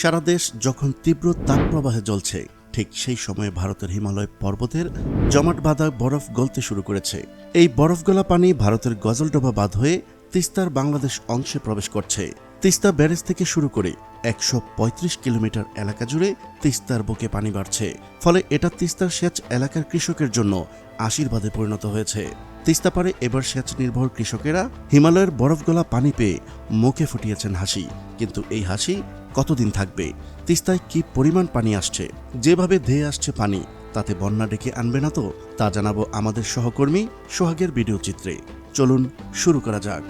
সারা দেশ যখন তীব্র তাপপ্রবাহে জ্বলছে, ঠিক সেই সময়ে ভারতের হিমালয় পর্বতের জমাট বাঁধা বরফ গলতে শুরু করেছে। এই বরফ গলা পানি ভারতের গজলডোবা বাঁধ হয়ে তিস্তার বাংলাদেশ অংশে প্রবেশ করছে। তিস্তা ব্যারেজ থেকে শুরু করে একশো পঁয়ত্রিশ কিলোমিটার এলাকা জুড়ে তিস্তার বুকে পানি বাড়ছে। ফলে এটা তিস্তার সেচ এলাকার কৃষকের জন্য আশীর্বাদে পরিণত হয়েছে। তিস্তা পারে এবার সেচ নির্ভর কৃষকেরা হিমালয়ের বরফগলা পানি পেয়ে মুখে ফুটিয়েছেন হাসি। কিন্তু এই হাসি কতদিন থাকবে? তিস্তায় কি পরিমাণ পানি আসছে? যেভাবে ধেয়ে আসছে পানি, তাতে বন্যা ডেকে আনবে না তো? তা জানাব আমাদের সহকর্মী সোহাগের ভিডিও চিত্রে। চলুন শুরু করা যাক।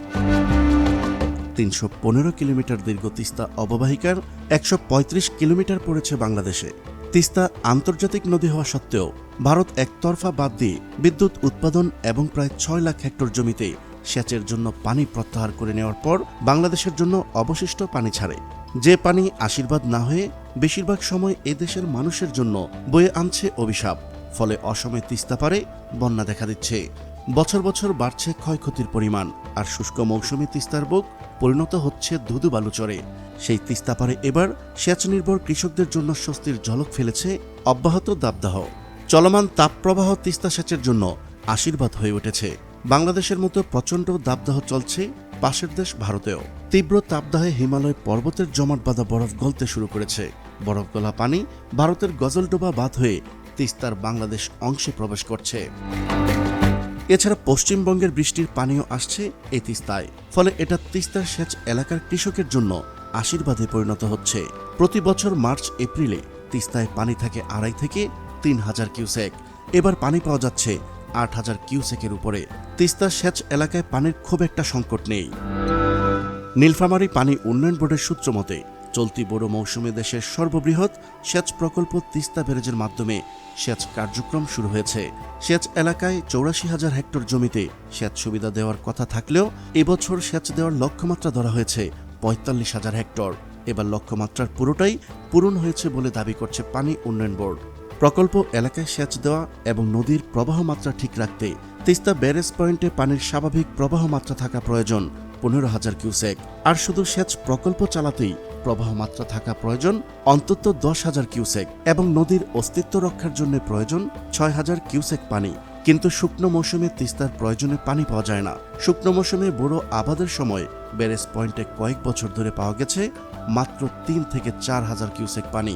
তিনশো পনেরো কিলোমিটার দীর্ঘ তিস্তা অববাহিকার একশো পঁয়ত্রিশ কিলোমিটার পড়েছে বাংলাদেশে। তিস্তা আন্তর্জাতিক নদী হওয়া সত্ত্বেও, ভারত একতরফা বাদ দিয়ে বিদ্যুৎ উৎপাদন এবং প্রায় ছয় লাখ হেক্টর জমিতে সেচের জন্য পানি প্রত্যাহার করে নেওয়ার পর বাংলাদেশের জন্য অবশিষ্ট পানি ছাড়ে। যে পানি আশীর্বাদ না হয়ে বেশিরভাগ সময় এদেশের মানুষের জন্য বয়ে আনছে অভিশাপ, ফলে অসময়ে তিস্তা পারে বন্যা দেখা দিচ্ছে। বছর বছর বাড়ছে ক্ষয়ক্ষতির পরিমাণ, আর শুষ্ক মৌসুমী তিস্তার বুক পরিণত হচ্ছে ধুধু বালুচরে। সেই তিস্তা পারে এবার সেচ নির্ভর কৃষকদের জন্য স্বস্তির ঝলক ফেলেছে অব্যাহত দাবদাহ। চলমান তাপপ্রবাহ তিস্তা সেচের জন্য আশীর্বাদ হয়ে উঠেছে। বাংলাদেশের মতো প্রচণ্ড দাবদাহ চলছে পাশের দেশ ভারতেও। তীব্র তাপদাহে হিমালয় পর্বতের জমাট বাঁধা বরফ গলতে শুরু করেছে। বরফ গলা পানি ভারতের গজলডোবা বাঁধ হয়ে তিস্তার বাংলাদেশ অংশে প্রবেশ করছে। এছাড়া পশ্চিমবঙ্গের বৃষ্টির পানিও আসছে এই তিস্তায়, ফলে এটা তিস্তার সেচ এলাকার কৃষকের জন্য আশীর্বাদে পরিণত হচ্ছে। প্রতি বছর মার্চ, এপ্রিলে তিস্তায় পানি থাকে আড়াই থেকে তিন হাজার কিউসেক। এবার পানি পাওয়া যাচ্ছে আট হাজার কিউসেকের উপরে। তিস্তা সেচ এলাকায় পানির খুব একটা সংকট নেই। নীলফামারী পানি উন্নয়ন বোর্ডের সূত্র মতে, চলতি বড় মৌসুমে দেশের সর্ববৃহৎ সেচ প্রকল্প তিস্তা ব্যারেজের মাধ্যমে সেচ কার্যক্রম শুরু হয়েছে। সেচ এলাকায় চৌরাশি হাজার হেক্টর জমিতে সেচ সুবিধা দেওয়ার কথা থাকলেও এবছর সেচ দেওয়ার লক্ষ্যমাত্রা ধরা হয়েছে পঁয়তাল্লিশ হাজার হেক্টর। এবার লক্ষ্যমাত্রার পুরোটাই পূরণ হয়েছে বলে দাবি করছে পানি উন্নয়ন বোর্ড। প্রকল্প এলাকায় সেচ দেওয়া এবং নদীর প্রবাহ মাত্রা ঠিক রাখতে তিস্তা ব্যারেজ পয়েন্টে পানির স্বাভাবিক প্রবাহ মাত্রা থাকা প্রয়োজন পনেরো হাজার কিউসেক। আর শুধু সেচ প্রকল্প চালাতেই প্রবাহ মাত্রা থাকা প্রয়োজন অন্তত দশ হাজার কিউসেক এবং নদীর অস্তিত্ব রক্ষার জন্য প্রয়োজন ছয় হাজার কিউসেক পানি। কিন্তু শুকনো মৌসুমে তিস্তার প্রয়োজনে পানি পাওয়া যায় না। শুকনো মৌসুমে বড় আবাদের সময় ব্যারেজ পয়েন্টে কয়েক বছর ধরে পাওয়া গেছে মাত্র তিন থেকে চার হাজার কিউসেক পানি।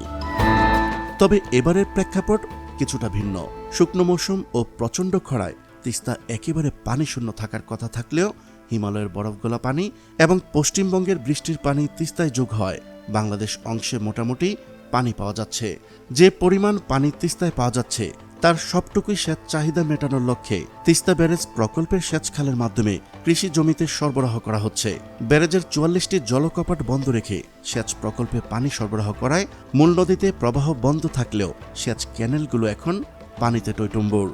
তবে এবারের প্রেক্ষাপট কিছুটা ভিন্ন। শুকনো মৌসুম ও প্রচণ্ড খরায় তিস্তা একেবারে পানি শূন্য থাকার কথা থাকলেও হিমালয়ের বরফ গলা পানি এবং পশ্চিমবঙ্গের বৃষ্টির পানি তিস্তায় যোগ হয়। বাংলাদেশ অংশে মোটামুটি পানি পাওয়া যাচ্ছে। যে পরিমাণ পানি তিস্তায় পাওয়া যাচ্ছে তার সবটুকুই সেচ চাহিদা মেটানোর লক্ষ্যে তিস্তা ব্যারেজ প্রকল্পের সেচ খালের মাধ্যমে কৃষি জমিতে সরবরাহ করা হচ্ছে। ব্যারেজের চুয়াল্লিশটি জলকপাট বন্ধ রেখে সেচ প্রকল্পে পানি সরবরাহ করায় মূল নদীতে প্রবাহ বন্ধ থাকলেও সেচ ক্যানেলগুলো এখন পানিতে টইটুম্বুর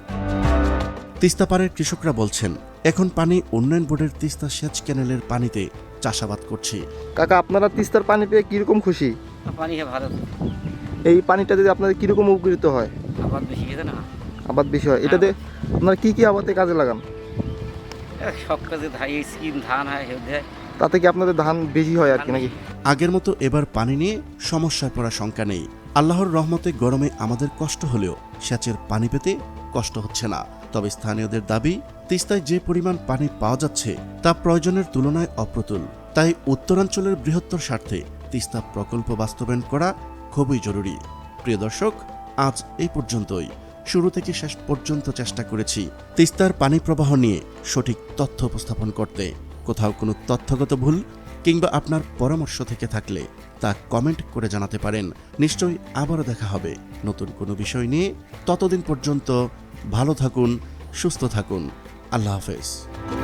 তিস্তাপাড়ের কৃষকরা বলছেন এখন পানি উন্নয়ন বোর্ডের তিস্তা সেচ ক্যানেলের পানিতে চাষাবাদ করছি। কাকা আপনারা তিস্তার পানি পেয়ে কীরকম খুশি? পানি ভালো। এই পানিটা যদি আপনাদের কীরকম উপকৃত হয়? আবার বেশি খেতে না? আবাদ বেশি হয়। এটাতে আপনারা কি কি আবাদে কাজে লাগান? সব কাজে ধাই স্কিম ধান হয় তাতে কি আপনাদের ধান বেশি হয় আর কি নাকি? আগের মতো এবার পানি নিয়ে সমস্যায় পড়া শঙ্কা নেই। আল্লাহর রহমতে গরমে আমাদের কষ্ট হলেও সেচের পানি পেতে কষ্ট হচ্ছে না। তবে স্থানীয়দের দাবি তিস্তায় যে পরিমাণ পানি পাওয়া যাচ্ছে তা প্রয়োজনের তুলনায় অপ্রতুল। তাই উত্তরাঞ্চলের বৃহত্তর স্বার্থে তিস্তা প্রকল্প বাস্তবায়ন করা খুবই জরুরি। প্রিয় দর্শক আজ এই পর্যন্তই। শুরু থেকে শেষ পর্যন্ত চেষ্টা করেছি তিস্তার পানি প্রবাহ নিয়ে সঠিক তথ্য উপস্থাপন করতে। কোথাও কোনো তথ্যগত ভুল কিংবা আপনার পরামর্শ থেকে থাকলে তা কমেন্ট করে জানাতে পারেন। নিশ্চয়ই আবারও দেখা হবে নতুন কোনো বিষয় নিয়ে। ততদিন পর্যন্ত ভালো থাকুন, সুস্থ থাকুন। আল্লাহ হাফেজ।